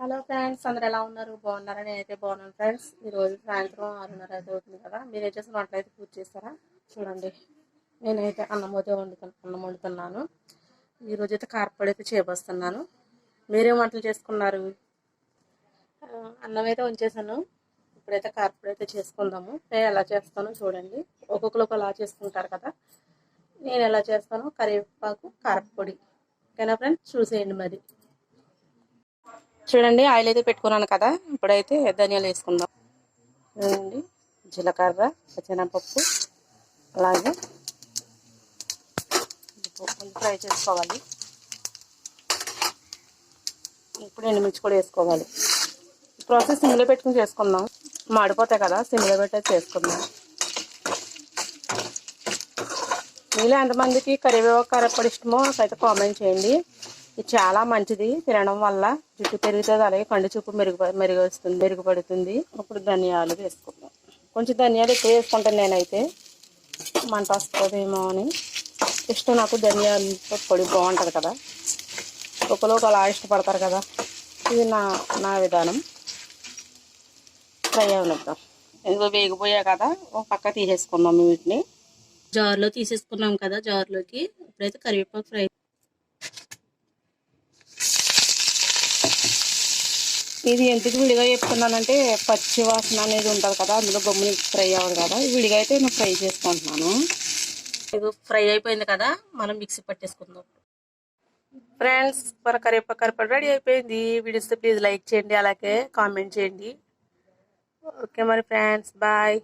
Hello friends అందరు ఎలా ఉన్నారు? బాగున్నారా? నేనైతే బాగున్నాను ఫ్రెండ్స్. ఈరోజు సాయంత్రం ఆరున్నర అయితే అవుతుంది కదా. మీరు వచ్చేసి వంటలు అయితే పూజ చేస్తారా? చూడండి. నేనైతే అన్నం అయితే వండుతాను అన్నం వండుతున్నాను. ఈరోజు అయితే కారపొడి అయితే చేపస్తున్నాను మీరేం వంటలు చేసుకున్నారు? అన్నం అయితే ఉంచేసాను ఇప్పుడైతే కారపొడి అయితే చేసుకుందాము. నేను ఎలా చేస్తానో చూడండి. ఒక్కొక్కరు ఒకలా చేసుకుంటారు కదా. నేను ఎలా చేస్తానో కరివేపాకు కారపొడి. ఓకేనా ఫ్రెండ్స్? చూసేయండి మరి. చూడండి ఆయిల్ అయితే పెట్టుకున్నాను కదా. ఇప్పుడైతే ధనియాలు వేసుకుందాం. చూడండి జీలకర్ర పచ్చెనపప్పు అలాగే ఫ్రై చేసుకోవాలి. ఇప్పుడు ఎండుమిర్చి కూడా వేసుకోవాలి. ప్రాసెస్ సిమ్లో పెట్టుకుని చేసుకుందాం. మాడిపోతాయి కదా సిమ్లో పెట్టే చేసుకుందాం. మీలో ఎంతమందికి కరివేపాకు కరపడి ఇష్టమో నాకైతే కామెంట్ చేయండి. ఇది చాలా మంచిది. తినడం వల్ల జుట్టు పెరుగుతుంది అలాగే కండు చూపు మెరుగు మెరుగు వస్తుంది మెరుగుపడుతుంది. ఇప్పుడు ధనియాలు వేసుకుందాం. కొంచెం ధనియాలు ఎక్కువ వేసుకుంటాను నేనైతే. మంట వస్తుందేమో అని. ఇష్టం నాకు ధనియాలు పొడి బాగుంటుంది కదా. ఒకరు అలా ఇష్టపడతారు కదా. ఇది నా నా విధానం. ఫ్రై అవనిద్దాం. ఎందుకో వేగిపోయా కదా ఒక పక్క తీసేసుకుందాం వీటిని. జార్లో తీసేసుకున్నాం కదా జార్లోకి. ఇప్పుడైతే కరివేపాకు ఫ్రై ఇది ఎందుకు విడిగా చెప్తున్నానంటే పచ్చి వాసన అనేది ఉంటుంది కదా అందులో గమ్ముని ఫ్రై అవ్వదు కదా. విడిగా అయితే నేను ఫ్రై చేసుకుంటున్నాను. ఇది ఫ్రై అయిపోయింది కదా మనం మిక్సీ పట్టేసుకుందాం. ఫ్రెండ్స్ మన కరివేపాకు రెడీ అయిపోయింది. వీడియోస్ ప్లీజ్ లైక్ చేయండి అలాగే కామెంట్ చేయండి. ఓకే మరి ఫ్రెండ్స్ బాయ్.